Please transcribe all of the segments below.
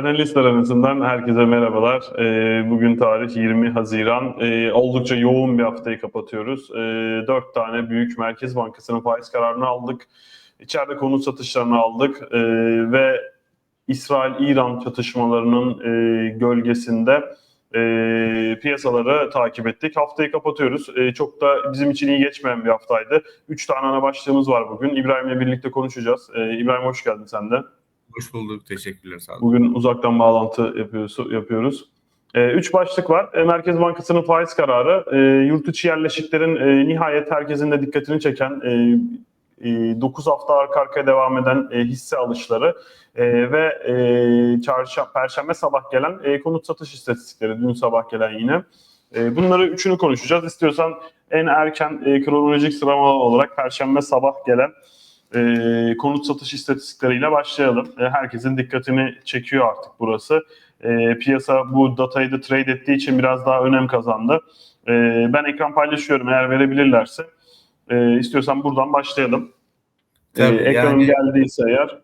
Evet, analistler arasından herkese merhabalar. Ee, bugün tarih 20 Haziran. Ee, oldukça yoğun bir haftayı kapatıyoruz. Ee, Dört tane büyük Merkez Bankası'nın faiz kararını aldık. İçeride konut satışlarını aldık Ee, ve İsrail-İran çatışmalarının e, gölgesinde e, piyasaları takip ettik. Haftayı kapatıyoruz. Çok da bizim için iyi geçmeyen bir haftaydı. Üç tane ana başlığımız var bugün. İbrahim'le birlikte konuşacağız. İbrahim hoş geldin sen de. Hoş bulduk. Teşekkürler. Sağ olun. Bugün uzaktan bağlantı yapıyoruz. yapıyoruz. E, üç başlık var. E, Merkez Bankası'nın faiz kararı, e, yurt içi yerleşiklerin e, nihayet herkesin de dikkatini çeken e, e, 9 hafta arka arkaya devam eden e, hisse alışları e, ve e, perşembe sabah gelen e, konut satış istatistikleri, dün sabah gelen yine. E, bunları üçünü konuşacağız. İstiyorsan en erken e, kronolojik sıralama olarak perşembe sabah gelen e, konut satış istatistikleriyle başlayalım. E, herkesin dikkatini çekiyor artık burası. E, piyasa bu datayı da trade ettiği için biraz daha önem kazandı. E, ben ekran paylaşıyorum eğer verebilirlerse. E, istiyorsan buradan başlayalım. E, Tabii, ekranım yani- geldiyse eğer.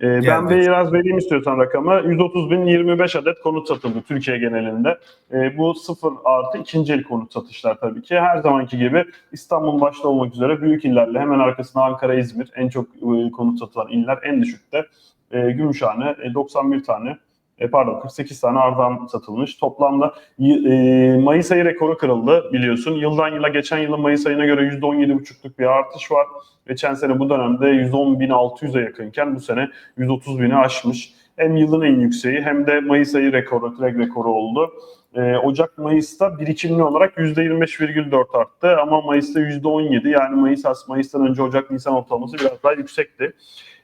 E, ben Geldi. biraz vereyim istiyorsan rakamı. 130.025 adet konut satıldı Türkiye genelinde. E, bu sıfır artı ikinci el konut satışlar tabii ki. Her zamanki gibi İstanbul başta olmak üzere büyük illerle hemen arkasında Ankara, İzmir en çok e, konut satılan iller en düşükte. E, Gümüşhane e, 91 tane e, pardon 48 tane Ardahan satılmış. Toplamda e, Mayıs ayı rekoru kırıldı biliyorsun. Yıldan yıla geçen yılın Mayıs ayına göre %17,5'luk bir artış var. Geçen sene bu dönemde 110.600'e yakınken bu sene 130.000'i aşmış. Hem yılın en yükseği hem de Mayıs ayı rekoru, trade rekoru oldu. Ee, Ocak-Mayıs'ta birikimli olarak %25,4 arttı ama Mayıs'ta %17 yani Mayıs Mayıs'tan önce Ocak-Nisan ortalaması biraz daha yüksekti.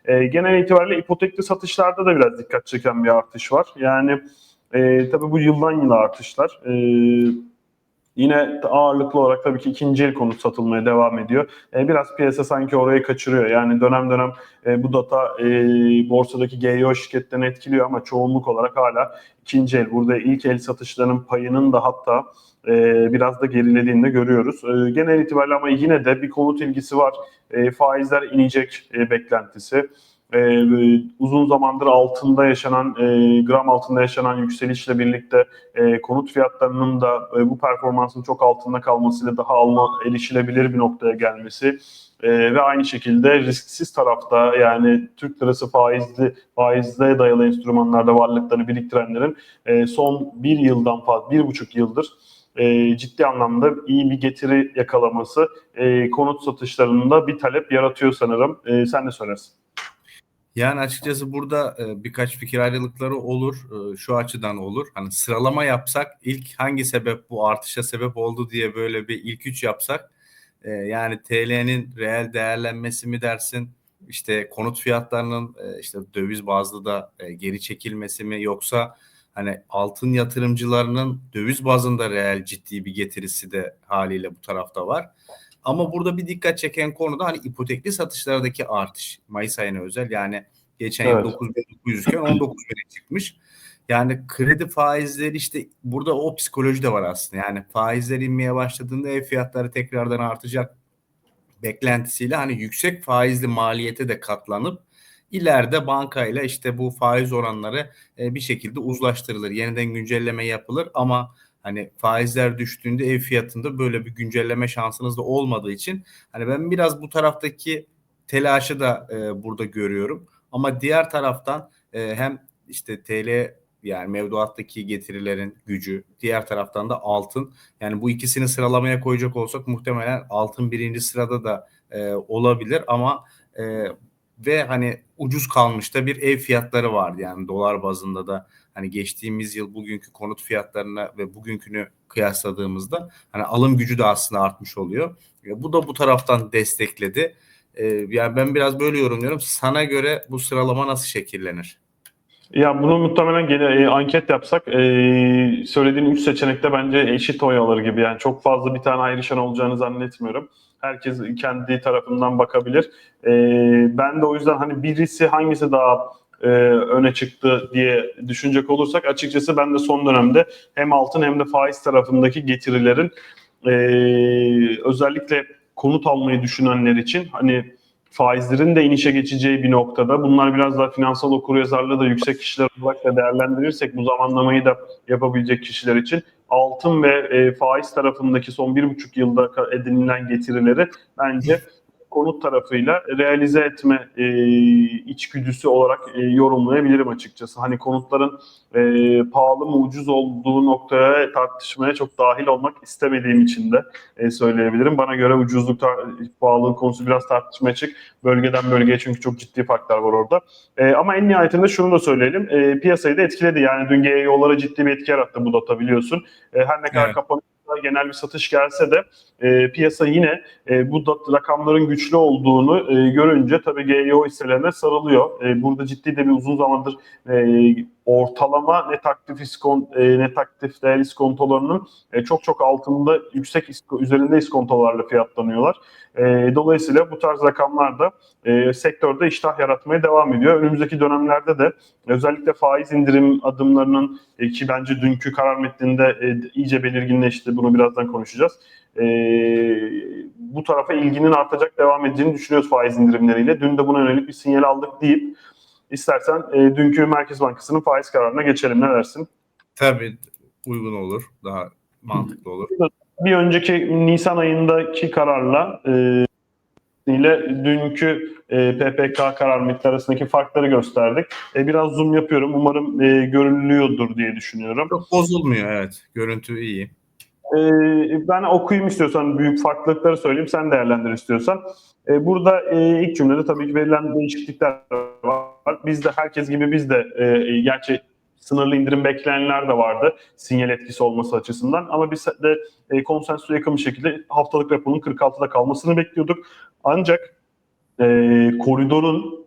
Ee, genel itibariyle ipotekli satışlarda da biraz dikkat çeken bir artış var. Yani e, tabii bu yıldan yıla artışlar. Ee, Yine ağırlıklı olarak tabii ki ikinci el konut satılmaya devam ediyor. E, biraz piyasa sanki orayı kaçırıyor. Yani dönem dönem e, bu data e, borsadaki GEO şirketlerini etkiliyor ama çoğunluk olarak hala ikinci el. Burada ilk el satışlarının payının da hatta e, biraz da gerilediğini de görüyoruz. E, genel itibariyle ama yine de bir konut ilgisi var. E, faizler inecek e, beklentisi. E, uzun zamandır altında yaşanan, e, gram altında yaşanan yükselişle birlikte e, konut fiyatlarının da e, bu performansın çok altında kalmasıyla daha alma, erişilebilir bir noktaya gelmesi e, ve aynı şekilde risksiz tarafta yani Türk lirası faizli faizle dayalı enstrümanlarda varlıklarını biriktirenlerin e, son bir yıldan fazla, bir buçuk yıldır e, ciddi anlamda iyi bir getiri yakalaması e, konut satışlarında bir talep yaratıyor sanırım. E, sen ne söylersin? Yani açıkçası burada e, birkaç fikir ayrılıkları olur. E, şu açıdan olur. Hani sıralama yapsak ilk hangi sebep bu artışa sebep oldu diye böyle bir ilk üç yapsak e, yani TL'nin reel değerlenmesi mi dersin? İşte konut fiyatlarının e, işte döviz bazlı da e, geri çekilmesi mi yoksa hani altın yatırımcılarının döviz bazında reel ciddi bir getirisi de haliyle bu tarafta var. Ama burada bir dikkat çeken konu da hani ipotekli satışlardaki artış. Mayıs ayına özel yani geçen Evet. yıl 9.900 iken 19.000'e çıkmış. Yani kredi faizleri işte burada o psikoloji de var aslında. Yani faizler inmeye başladığında ev fiyatları tekrardan artacak beklentisiyle hani yüksek faizli maliyete de katlanıp ileride bankayla işte bu faiz oranları e, bir şekilde uzlaştırılır. Yeniden güncelleme yapılır ama hani faizler düştüğünde ev fiyatında böyle bir güncelleme şansınız da olmadığı için hani ben biraz bu taraftaki telaşı da e, burada görüyorum. Ama diğer taraftan e, hem işte TL yani mevduattaki getirilerin gücü, diğer taraftan da altın. Yani bu ikisini sıralamaya koyacak olsak muhtemelen altın birinci sırada da e, olabilir ama e, ve hani ucuz kalmış da bir ev fiyatları vardı yani dolar bazında da hani geçtiğimiz yıl bugünkü konut fiyatlarına ve bugünkünü kıyasladığımızda hani alım gücü de aslında artmış oluyor. E, bu da bu taraftan destekledi. E, yani ben biraz böyle yorumluyorum. Sana göre bu sıralama nasıl şekillenir? Ya bunu muhtemelen gene e, anket yapsak e, söylediğin üç seçenekte bence eşit oy alır gibi. Yani çok fazla bir tane ayrışan olacağını zannetmiyorum. Herkes kendi tarafından bakabilir. E, ben de o yüzden hani birisi hangisi daha e, öne çıktı diye düşünecek olursak açıkçası ben de son dönemde hem altın hem de faiz tarafındaki getirilerin e, özellikle konut almayı düşünenler için hani faizlerin de inişe geçeceği bir noktada bunlar biraz daha finansal okuryazarlığı da yüksek kişiler olarak da değerlendirirsek bu zamanlamayı da yapabilecek kişiler için altın ve e, faiz tarafındaki son bir buçuk yılda edinilen getirileri bence konut tarafıyla realize etme e, içgüdüsü olarak e, yorumlayabilirim açıkçası. Hani konutların e, pahalı mı ucuz olduğu noktaya tartışmaya çok dahil olmak istemediğim için de e, söyleyebilirim. Bana göre ucuzluk, pahalılık konusu biraz tartışmaya açık. Bölgeden bölgeye çünkü çok ciddi farklar var orada. E, ama en nihayetinde şunu da söyleyelim. E, piyasayı da etkiledi. Yani dün GEO'lara ciddi bir etki yarattı bu data biliyorsun. E, her ne kadar Evet. kapanışta genel bir satış gelse de e, piyasa yine e, bu rakamların güçlü olduğunu e, görünce tabii GEO hisselerine sarılıyor. E, burada ciddi de bir uzun zamandır e, ortalama net aktif iskon e, net aktif değer iskontolarının e, çok çok altında yüksek isko, üzerinde iskontolarla fiyatlanıyorlar. E, dolayısıyla bu tarz rakamlar da e, sektörde iştah yaratmaya devam ediyor. Önümüzdeki dönemlerde de özellikle faiz indirim adımlarının e, ki bence dünkü karar metninde e, iyice belirginleşti. Bunu birazdan konuşacağız. E, bu tarafa ilginin artacak devam edeceğini düşünüyoruz faiz indirimleriyle. Dün de buna yönelik bir sinyal aldık deyip istersen e, dünkü Merkez Bankası'nın faiz kararına geçelim. Ne dersin? Tabii uygun olur. Daha mantıklı olur. Bir önceki Nisan ayındaki kararla e, ile dünkü e, PPK karar metni arasındaki farkları gösterdik. E, biraz zoom yapıyorum. Umarım e, görünüyordur diye düşünüyorum. Çok bozulmuyor evet. Görüntü iyi. E, ben okuyayım istiyorsan büyük farklılıkları söyleyeyim. Sen değerlendir istiyorsan. E, burada e, ilk cümlede tabii ki verilen değişiklikler var. Biz de herkes gibi biz de e, gerçi sınırlı indirim bekleyenler de vardı sinyal etkisi olması açısından ama biz de e, konsensüse yakın bir şekilde haftalık raporun 46'da kalmasını bekliyorduk. Ancak e, koridorun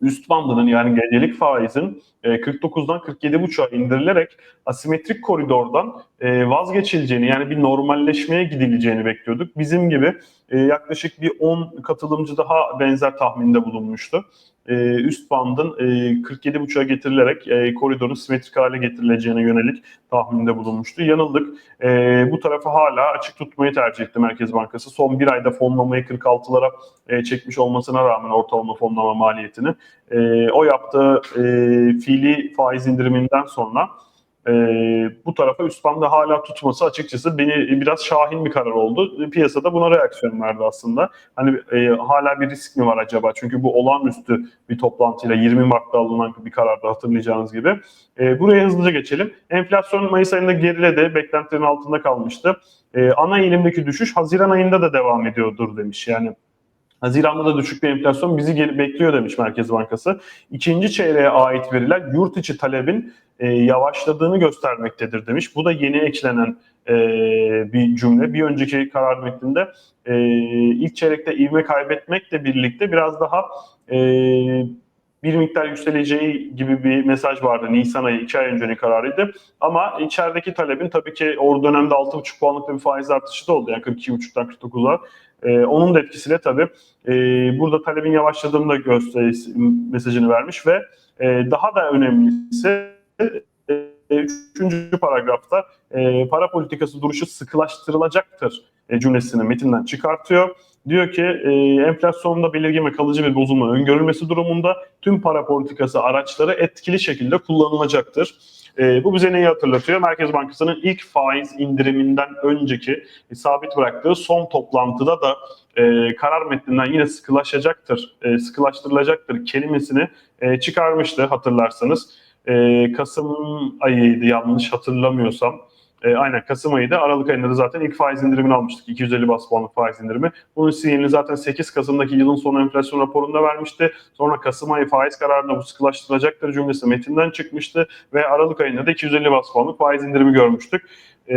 üst bandının yani gecelik faizin 49'dan 47,5'a indirilerek asimetrik koridordan e, vazgeçileceğini yani bir normalleşmeye gidileceğini bekliyorduk. Bizim gibi e, yaklaşık bir 10 katılımcı daha benzer tahminde bulunmuştu. E, üst bandın e, 47,5'a getirilerek e, koridorun simetrik hale getirileceğine yönelik tahminde bulunmuştu. Yanıldık. E, bu tarafı hala açık tutmayı tercih etti Merkez Bankası. Son bir ayda fonlamayı 46'lara e, çekmiş olmasına rağmen ortalama fonlama maliyetini e, o yaptığı e, fiili faiz indiriminden sonra e, bu tarafa üst hala tutması açıkçası beni biraz şahin bir karar oldu. Piyasada buna reaksiyon verdi aslında. Hani e, hala bir risk mi var acaba? Çünkü bu olağanüstü bir toplantıyla 20 Mart'ta alınan bir kararda hatırlayacağınız gibi. E, buraya hızlıca geçelim. Enflasyon Mayıs ayında geriledi. Beklentilerin altında kalmıştı. E, ana eğilimdeki düşüş Haziran ayında da devam ediyordur demiş. Yani Haziran'da da düşük bir enflasyon bizi gel- bekliyor demiş Merkez Bankası. İkinci çeyreğe ait veriler yurt içi talebin e, yavaşladığını göstermektedir demiş. Bu da yeni eklenen e, bir cümle. Bir önceki karar metninde e, ilk çeyrekte ivme kaybetmekle birlikte biraz daha e, bir miktar yükseleceği gibi bir mesaj vardı. Nisan ayı 2 ay öncenin kararıydı. Ama içerideki talebin tabii ki o dönemde 6,5 puanlık bir faiz artışı da oldu. Yani 42,5'tan 49'a. Ee, onun da etkisiyle tabii e, burada talebin yavaşladığını da gösterisi mesajını vermiş ve e, daha da önemlisi e, üçüncü paragrafta e, para politikası duruşu sıkılaştırılacaktır e, cümlesini metinden çıkartıyor. Diyor ki e, enflasyonda belirgin ve kalıcı bir bozulma öngörülmesi durumunda tüm para politikası araçları etkili şekilde kullanılacaktır. E, bu bize neyi hatırlatıyor? Merkez Bankası'nın ilk faiz indiriminden önceki e, sabit bıraktığı son toplantıda da e, karar metninden yine sıkılaşacaktır, e, sıkılaştırılacaktır kelimesini e, çıkarmıştı hatırlarsanız. E, Kasım ayıydı yanlış hatırlamıyorsam. E, aynen Kasım ayıydı. Aralık ayında da zaten ilk faiz indirimini almıştık. 250 bas puanlık faiz indirimi. Bunun sinyalini zaten 8 Kasım'daki yılın sonu enflasyon raporunda vermişti. Sonra Kasım ayı faiz kararında bu sıkılaştıracaktır cümlesi metinden çıkmıştı. Ve Aralık ayında da 250 bas puanlık faiz indirimi görmüştük. E,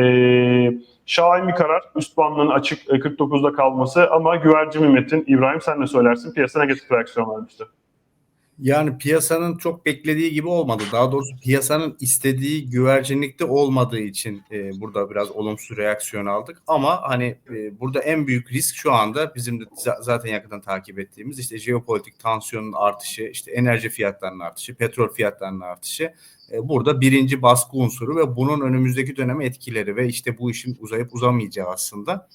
şahin bir karar. Üst bandının açık e, 49'da kalması ama güvercin bir metin. İbrahim sen ne söylersin? Piyasa negatif reaksiyon vermişti. Yani piyasanın çok beklediği gibi olmadı. Daha doğrusu piyasanın istediği güvercinlikte olmadığı için e, burada biraz olumsuz reaksiyon aldık. Ama hani e, burada en büyük risk şu anda bizim de za- zaten yakından takip ettiğimiz işte jeopolitik tansiyonun artışı, işte enerji fiyatlarının artışı, petrol fiyatlarının artışı. E, burada birinci baskı unsuru ve bunun önümüzdeki döneme etkileri ve işte bu işin uzayıp uzamayacağı aslında.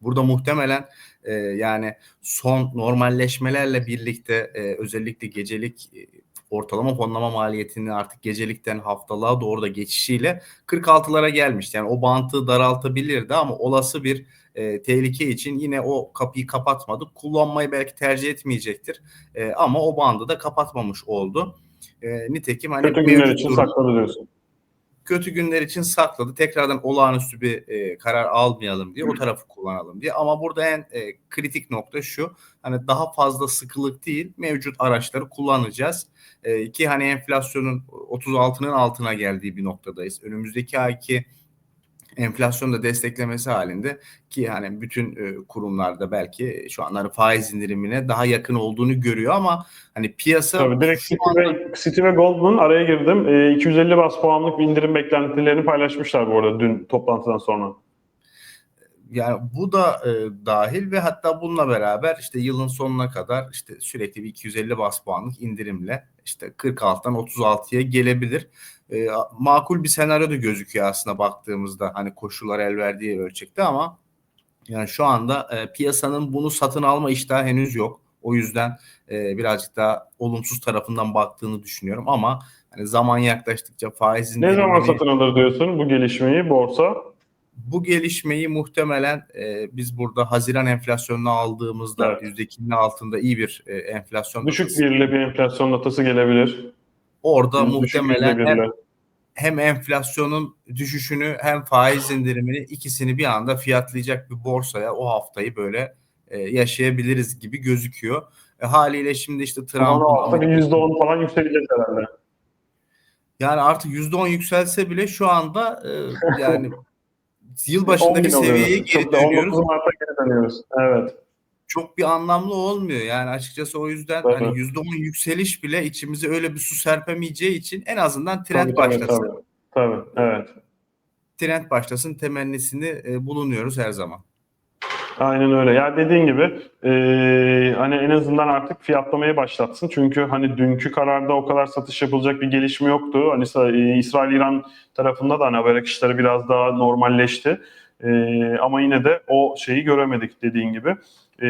Burada muhtemelen e, yani son normalleşmelerle birlikte e, özellikle gecelik e, ortalama fonlama maliyetinin artık gecelikten haftalığa doğru da geçişiyle 46'lara gelmişti. Yani o bantı daraltabilirdi ama olası bir e, tehlike için yine o kapıyı kapatmadı. Kullanmayı belki tercih etmeyecektir. E, ama o bandı da kapatmamış oldu. E, nitekim hani Kötü günler için durum- sakladı diyorsun. Kötü günler için sakladı. Tekrardan olağanüstü bir e, karar almayalım diye o tarafı kullanalım diye. Ama burada en e, kritik nokta şu. Hani daha fazla sıkılık değil mevcut araçları kullanacağız. E, ki hani enflasyonun 36'nın altına geldiği bir noktadayız. Önümüzdeki ayki enflasyon da desteklemesi halinde ki hani bütün e, kurumlarda belki şu anları faiz indirimine daha yakın olduğunu görüyor ama hani piyasa Tabii direkt City anda- ve, City ve Goldman araya girdim. E, 250 bas puanlık bir indirim beklentilerini paylaşmışlar bu arada dün toplantıdan sonra. Yani bu da e, dahil ve hatta bununla beraber işte yılın sonuna kadar işte sürekli bir 250 bas puanlık indirimle işte 46'dan 36'ya gelebilir. E, makul bir senaryo da gözüküyor aslında baktığımızda hani koşullar el verdiği ölçekte ama yani şu anda e, piyasanın bunu satın alma iştahı henüz yok. O yüzden e, birazcık daha olumsuz tarafından baktığını düşünüyorum ama hani zaman yaklaştıkça faizin Ne zaman satın alır diyorsun bu gelişmeyi borsa? Bu gelişmeyi muhtemelen e, biz burada Haziran enflasyonunu aldığımızda Evet. %2'nin altında iyi bir e, enflasyon Düşük datası. birli bir enflasyon datası gelebilir. orada Düşük muhtemelen hem, hem enflasyonun düşüşünü hem faiz indirimini ikisini bir anda fiyatlayacak bir borsaya o haftayı böyle e, yaşayabiliriz gibi gözüküyor. E, haliyle şimdi işte Trump'ın hafta bir %10 falan yükseleceğiz herhalde. yani artık %10 yükselse bile şu anda e, yani 10 yılbaşındaki bin seviyeye oluyoruz. geri Çok da 19 dönüyoruz. Mart'a geri dönüyoruz. Evet. çok bir anlamlı olmuyor. Yani açıkçası o yüzden Tabii. hani %10 yükseliş bile içimize öyle bir su serpemeyeceği için en azından trend Tabii, tabii, başlasın. tabii. Tabii, evet. Trend başlasın temennisini e, bulunuyoruz her zaman. Aynen öyle. Ya dediğin gibi e, hani en azından artık fiyatlamayı başlatsın. Çünkü hani dünkü kararda o kadar satış yapılacak bir gelişme yoktu. Hani e, İsrail-İran tarafında da hani haber akışları biraz daha normalleşti. E, ama yine de o şeyi göremedik dediğin gibi. E,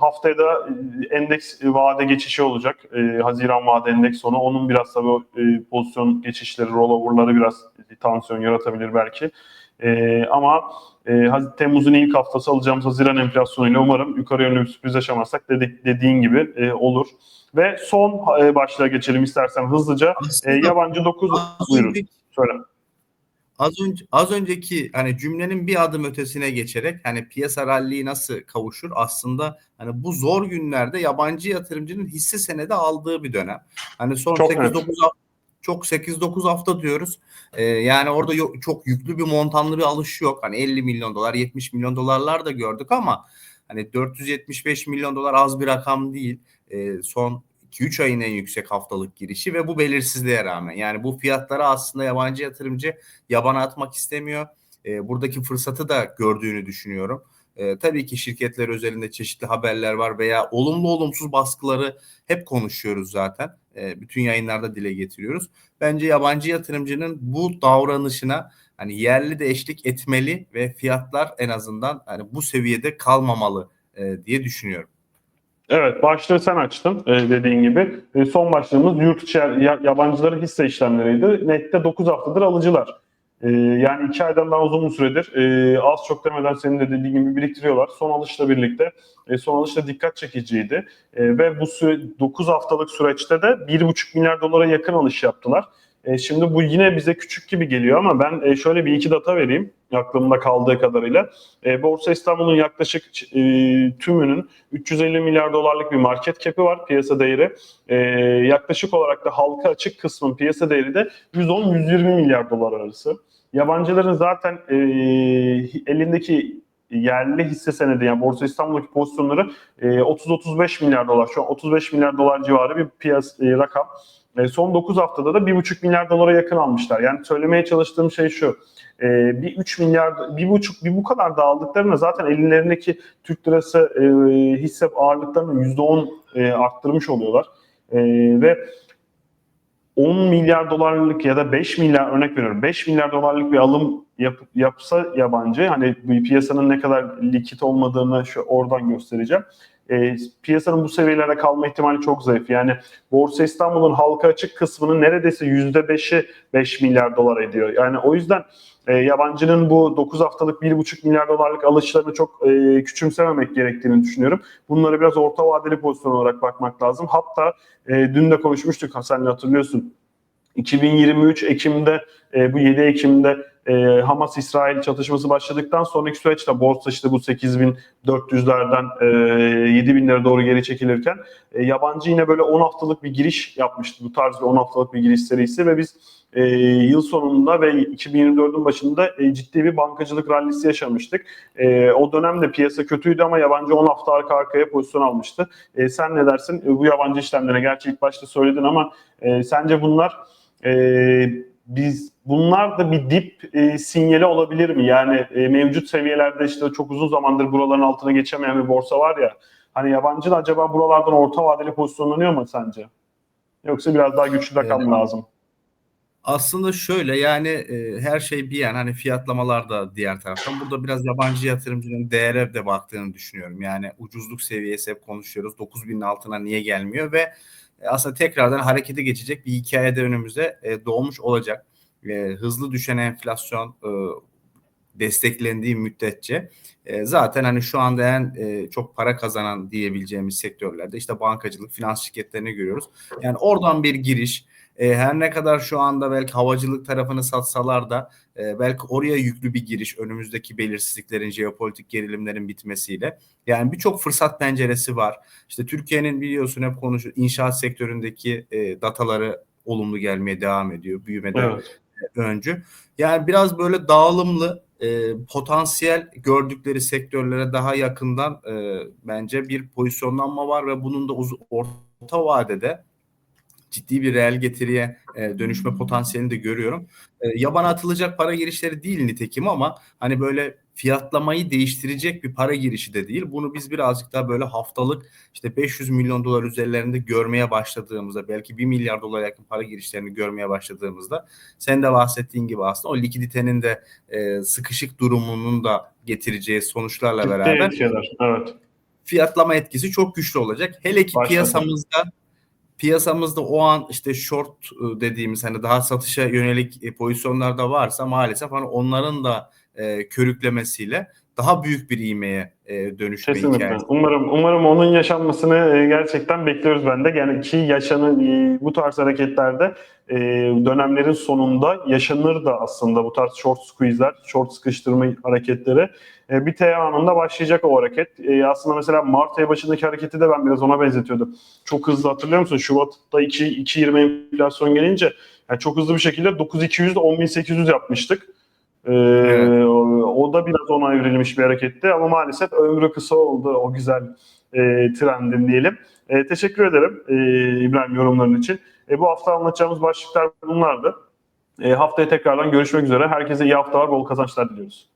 haftaya da e, endeks vade geçişi olacak. E, Haziran vade endeks sonu. Onun biraz tabii e, pozisyon geçişleri, rollover'ları biraz tansiyon yaratabilir belki. E, ama e, Temmuz'un ilk haftası alacağımız Haziran enflasyonuyla umarım yukarı yönlü bir sürpriz yaşamazsak dedik, dediğin gibi e, olur. Ve son e, başlığa geçelim istersen hızlıca. E, yabancı 9 az, buyurun söyle. az, önce, az önceki hani cümlenin bir adım ötesine geçerek hani piyasa ralliyi nasıl kavuşur? Aslında hani bu zor günlerde yabancı yatırımcının hisse senedi aldığı bir dönem. Hani son Çok 8-9 net. hafta çok 8-9 hafta diyoruz. Ee, yani orada yo- çok yüklü bir montanlı bir alış yok. Hani 50 milyon dolar, 70 milyon dolarlar da gördük ama hani 475 milyon dolar az bir rakam değil. Ee, son 2-3 ayın en yüksek haftalık girişi ve bu belirsizliğe rağmen. Yani bu fiyatlara aslında yabancı yatırımcı yabana atmak istemiyor. Ee, buradaki fırsatı da gördüğünü düşünüyorum. Ee, tabii ki şirketler özelinde çeşitli haberler var veya olumlu olumsuz baskıları hep konuşuyoruz zaten. Ee, bütün yayınlarda dile getiriyoruz. Bence yabancı yatırımcının bu davranışına hani yerli de eşlik etmeli ve fiyatlar en azından hani bu seviyede kalmamalı e, diye düşünüyorum. Evet başlığı sen açtın e, dediğin gibi. E, son başlığımız yurt içi ya- yabancıları hisse işlemleriydi. Nette 9 haftadır alıcılar. E, yani 2 aydan daha uzun süredir e, az çok demeden senin de dediğin gibi biriktiriyorlar. Son alışla birlikte e, son alışla dikkat çekiciydi. E, ve bu süre, 9 haftalık süreçte de 1,5 milyar dolara yakın alış yaptılar. E, şimdi bu yine bize küçük gibi geliyor ama ben e, şöyle bir iki data vereyim aklımda kaldığı kadarıyla. E, Borsa İstanbul'un yaklaşık e, tümünün 350 milyar dolarlık bir market cap'i var piyasa değeri. E, yaklaşık olarak da halka açık kısmın piyasa değeri de 110-120 milyar dolar arası. Yabancıların zaten e, elindeki yerli hisse senedi yani Borsa İstanbul'daki pozisyonları e, 30-35 milyar dolar. Şu an 35 milyar dolar civarı bir piyasa e, rakam. E, son 9 haftada da 1,5 milyar dolara yakın almışlar. Yani söylemeye çalıştığım şey şu. E, bir 3 milyar, bir buçuk, bir bu kadar da aldıklarına zaten ellerindeki Türk lirası e, hisse ağırlıklarını %10 e, arttırmış oluyorlar. Ve 10 milyar dolarlık ya da 5 milyar örnek veriyorum 5 milyar dolarlık bir alım yap, yapsa yabancı hani piyasanın ne kadar likit olmadığını şu oradan göstereceğim. E, piyasanın bu seviyelere kalma ihtimali çok zayıf. Yani Borsa İstanbul'un halka açık kısmının neredeyse %5'i 5 milyar dolar ediyor. Yani o yüzden e, yabancının bu 9 haftalık 1,5 milyar dolarlık alışlarını çok e, küçümsememek gerektiğini düşünüyorum. Bunları biraz orta vadeli pozisyon olarak bakmak lazım. Hatta e, dün de konuşmuştuk Hasan'la hatırlıyorsun. 2023 Ekim'de e, bu 7 Ekim'de e, Hamas-İsrail çatışması başladıktan sonraki süreçte borsa işte bu 8400'lerden e, 7000'lere doğru geri çekilirken e, yabancı yine böyle 10 haftalık bir giriş yapmıştı. Bu tarz bir 10 haftalık bir giriş serisi ve biz e, yıl sonunda ve 2024'ün başında e, ciddi bir bankacılık rallisi yaşamıştık. E, o dönemde piyasa kötüydü ama yabancı 10 hafta arka arkaya pozisyon almıştı. E, sen ne dersin? E, bu yabancı işlemlere gerçi ilk başta söyledin ama e, sence bunlar e, biz bunlar da bir dip e, sinyali olabilir mi? Yani e, mevcut seviyelerde işte çok uzun zamandır buraların altına geçemeyen bir borsa var ya. Hani yabancı da acaba buralardan orta vadeli pozisyonlanıyor mu sence? Yoksa biraz daha güçlü rakam mı lazım? Aslında şöyle yani e, her şey bir yan hani fiyatlamalar da diğer taraftan. Burada biraz yabancı yatırımcının değere de baktığını düşünüyorum. Yani ucuzluk seviyesi hep konuşuyoruz. 9000'in altına niye gelmiyor ve aslında tekrardan harekete geçecek bir hikaye de önümüzde e, doğmuş olacak. E, hızlı düşen enflasyon e, desteklendiği müddetçe e, zaten hani şu anda en e, çok para kazanan diyebileceğimiz sektörlerde işte bankacılık, finans şirketlerini görüyoruz. Yani oradan bir giriş e, her ne kadar şu anda belki havacılık tarafını satsalar da e, belki oraya yüklü bir giriş önümüzdeki belirsizliklerin, jeopolitik gerilimlerin bitmesiyle. Yani birçok fırsat penceresi var. İşte Türkiye'nin biliyorsun hep konuşuyor inşaat sektöründeki e, dataları olumlu gelmeye devam ediyor. Büyümede Evet. öncü. Yani biraz böyle dağılımlı e, potansiyel gördükleri sektörlere daha yakından e, bence bir pozisyonlanma var ve bunun da uz- orta vadede ciddi bir reel getiriye e, dönüşme potansiyelini de görüyorum. E, yabana atılacak para girişleri değil nitekim ama hani böyle fiyatlamayı değiştirecek bir para girişi de değil. Bunu biz birazcık daha böyle haftalık işte 500 milyon dolar üzerlerinde görmeye başladığımızda belki 1 milyar dolara yakın para girişlerini görmeye başladığımızda sen de bahsettiğin gibi aslında o likiditenin de e, sıkışık durumunun da getireceği sonuçlarla Ciddi beraber. Evet. fiyatlama etkisi çok güçlü olacak. Hele ki Başladı. piyasamızda piyasamızda o an işte short e, dediğimiz hani daha satışa yönelik e, pozisyonlarda varsa maalesef hani onların da e, körüklemesiyle daha büyük bir ivmeye e, dönüşme Kesinlikle. hikayesi. Umarım umarım onun yaşanmasını e, gerçekten bekliyoruz ben de. Yani ki yaşanın e, bu tarz hareketlerde e, dönemlerin sonunda yaşanır da aslında bu tarz short squeeze'ler, short sıkıştırma hareketleri. E, bir T anında başlayacak o hareket. E, aslında mesela Mart ayı başındaki hareketi de ben biraz ona benzetiyordum. Çok hızlı hatırlıyor musun? Şubat'ta 2 2.20 enflasyon gelince yani çok hızlı bir şekilde 9.200 10.800 yapmıştık. Ee, Evet. o, da biraz ona evrilmiş bir hareketti ama maalesef ömrü kısa oldu o güzel e, trendin diyelim. E, teşekkür ederim e, İbrahim yorumların için. E, bu hafta anlatacağımız başlıklar bunlardı. E, haftaya tekrardan görüşmek üzere. Herkese iyi haftalar, bol kazançlar diliyoruz.